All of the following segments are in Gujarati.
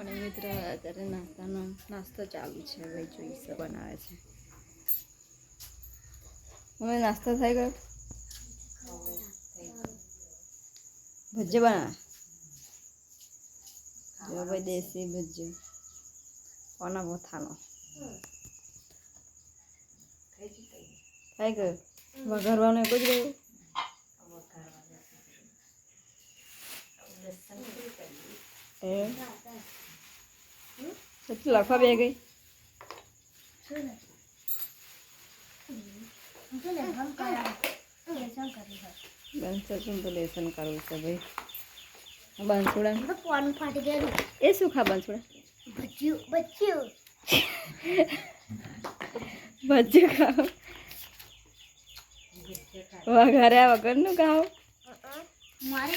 અને મિત્ર અત્યારે નાસ્તાનો નાસ્તો ચાલુ છે, હવે જોઈશે બનાવે છે. હવે નાસ્તો થઈ ગયો? ભજીયા બનાવે? જો ભાઈ દેશી ભજીયો. કોના પોથાનો થઈ ગયો? વઘારવાનું એક જ ગયું એ પછી લખવા બે ગઈ. લેસન કરવું છે ભાઈ. બાંસુડા પાનું ફાટી ગયું એ શું ખા બાંસુડા? બચ્યું બચ્યું ભજીયા ખાઓ વઘાર્યા વગરનું ખાઓ મારે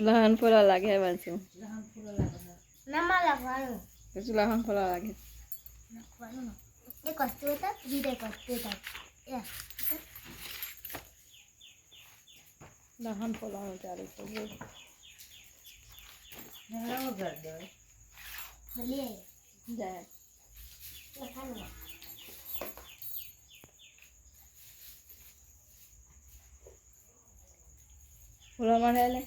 लहान फुलं लागे माझं लहान फुलं लागणार ना मला वाळू त्याची लहान फुलं लागे एक वस्तू येतात दुसरे वस्तू येतात लहान फुलं चालू सगळे जाय फुलं म्हणाले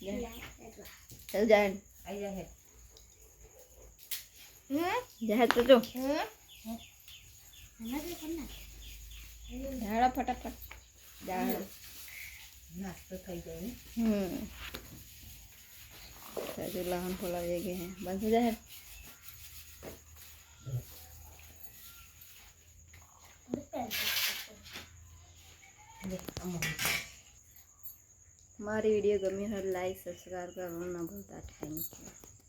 જાય લખવાનું ફૂલા મળે લે ચાલ જાય હમ જાય તો જો હમ એના કઈ કર નાખ. ઝાડા ફટાફટ ઝાડા નાસ્તો થઈ જાય ને હમ હજુ લહન ફૂલા વેગે હે બંધ જાય લે અમુક મારી વીડિયો ગમી હોય લાઈક સબસ્ક્રાઈબ કરવાનું ન ભૂલતા. Thank you